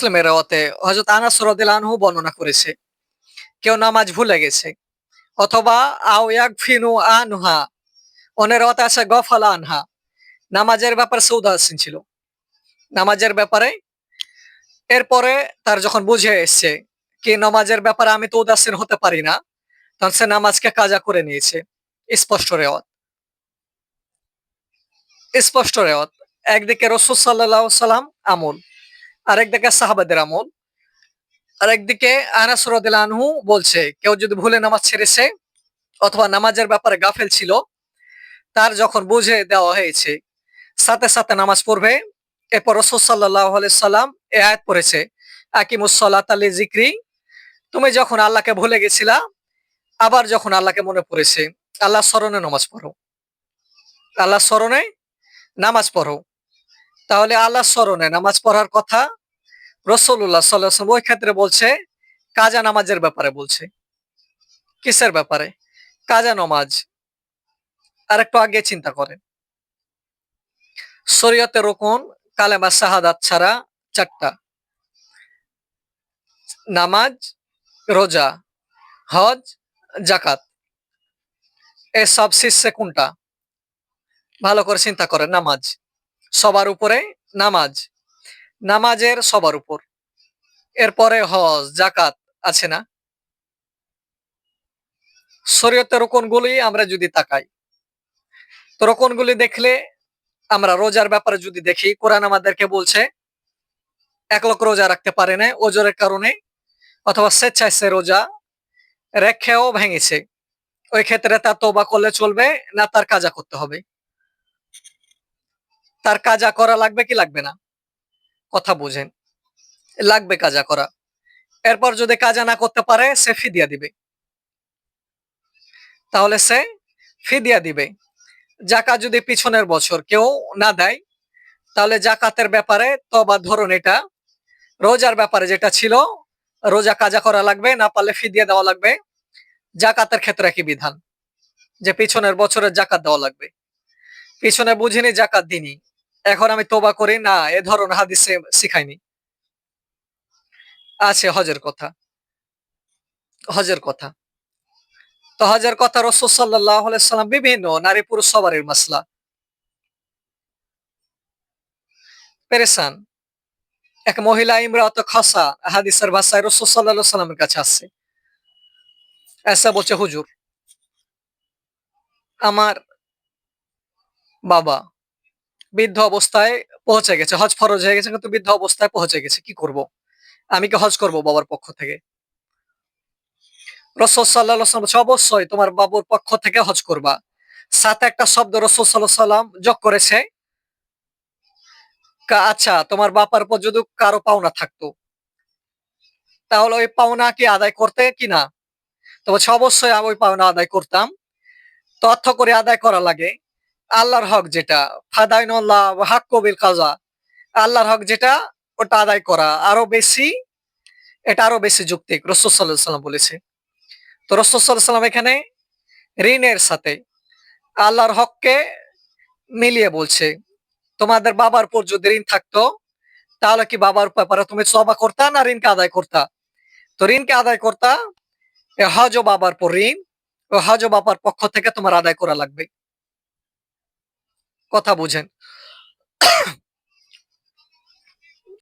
মুসলিমের রেওয়াতে হযরত আনাস রাদিয়াল্লাহু বর্ণনা করেছে, কেউ নামাজ ভুলে গেছে, অথবা আও ইয়াগফিনু আনহা অনের রেওয়াতে আছে গফালা আনহা, নামাজের ব্যাপারে সে উদাসীন ছিল। নামাজের ব্যাপারে এরপরে তার যখন বুঝে এসছে কি নামাজের ব্যাপারে আমি তো উদাসীন হতে পারি না, তখন সে নামাজকে কাজা করে নিয়েছে। স্পষ্ট রেওয়াত। স্পষ্ট রেওয়াত। একদিকে রসুল সাল্লাহ সাল্লাম আমল। আরেকদিকে সাহাবাদের আমল আরেকদিকে আনাস রাদিয়াল্লাহু আনহু বলছে, কেউ যদি ভুলে নামাজ ছেড়েছে অথবা নামাজের ব্যাপারে গাফেল ছিল, তার যখন বুঝে দেওয়া হয়েছে, সাথে সাথে নামাজ পড়বে। এরপর সাল্লাম এ আয়াত পড়েছে আকিমুসল্লাত আলী জিক্রি তুমি যখন আল্লাহকে ভুলে গেছিলা, আবার যখন আল্লাহকে মনে পড়েছে, আল্লাহ স্মরণে নামাজ পড়ো। আল্লাহ স্মরণে নামাজ পড়ো। তাহলে আল্লাহ স্মরণে নামাজ পড়ার কথা রসল্লাহ সাল্লাহ ওই ক্ষেত্রে বলছে, কাজা নামাজের ব্যাপারে বলছে। কিসের ব্যাপারে? কাজা নামাজ। আর একটু আগে চিন্তা করেন। শরীয়তের রোকন, কালেমা শাহাদাত ছাড়া চারটা। নামাজ, রোজা, হজ জাকাত এ সব শীর্ষে কোনটা? ভালো করে চিন্তা করেন, নামাজ। সবার উপরে নামাজ। নামাজের সবার উপর। এরপরে হজ জাকাত আছে না? শরীয়তের রোকনগুলি আমরা যদি তাকাই, তো রোকনগুলি দেখলে আমরা রোজার ব্যাপারে যদি দেখি, কোরআন আমাদেরকে বলছে, এক লোক রোজা রাখতে পারে না ওজোরের কারণে অথবা স্বেচ্ছায় সে রোজা রেখেও ভেঙেছে। ওই ক্ষেত্রে তার তোবা করলে চলবে না, তার কাজা করতে হবে। তার কাজা করা লাগবে কি লাগবে না? কথা বুঝেন। লাগবে কাজা করা। এরপর যদি কাজা না করতে পারে, সে ফিদিয়া দিবে। তাহলে সে ফিদিয়া দিবে। জাকা যদি পিছনের বছর কেউ না দেয়, তাহলে জাকাতের ব্যাপারে তবা ধরুন এটা। রোজার ব্যাপারে যেটা ছিল, রোজা কাজা করা লাগবে, না পারলে ফিদিয়া দেওয়া লাগবে। জাকাতের ক্ষেত্রে কি বিধান, যে পিছনের বছরের জাকাত দেওয়া লাগবে। পিছনে বুঝিনি, জাকাত দিনি এখন আমি তোবা করি, না, এ ধরনের হাদিসে শিখাইনি আছে হজের কথা। হজের কথা। তো হজের কথা রসুল সাল্লাহ সাল্লাম বিভিন্ন নারী পুরুষ সবারই মাসলা। পেরেসান এক মহিলা ইমরাত খসা, হাদিসের ভাষায় রসুল সাল্লাহ সাল্লামের কাছে আসছে। এসা বলছে, হুজুর, আমার বাবা বৃদ্ধ অবস্থায় পৌঁছে গেছে, হজ ফরজ হয়ে গেছে, কিন্তু বৃদ্ধ অবস্থায় পৌঁছে গেছে, কি করব? আমি কি হজ করব বাবার পক্ষ থেকে? রসদ অবশ্যই তোমার বাবুর পক্ষ থেকে হজ করবা। সাথে একটা শব্দ রসদ সাল্লাহ সাল্লাম যোগ করেছে আচ্ছা তোমার বাপার পর যদি কারও পাওনা থাকতো, তাহলে ওই পাওনা কি আদায় করতে কি না? তো অবশ্যই ওই পাওনা আদায় করতাম। তথ্য করে আদায় করা লাগে। আল্লাহর হক যেটা, ফাদাইনুল্লাহ হাক কবির কাজা। আল্লাহর হক যেটা, ওটা আদায় করা। আরও বেশি, এটা আরও বেশি যুক্তিক। রসদ সাল্লাহ সাল্লাম বলেছে। তো রসদাল্লাম এখানে ঋণের সাথে আল্লাহর হককে মিলিয়ে বলছে, তোমাদের বাবার উপর যদি ঋণ থাকতো, তাহলে কি বাবার ব্যাপারে তুমি সবা করতা না ঋণকে আদায় করতা? তো ঋণকে আদায় করতা হজ বাবার পর ঋণ, ও হজ বাবার পক্ষ থেকে তোমার আদায় করা লাগবে। কথা বুঝেন।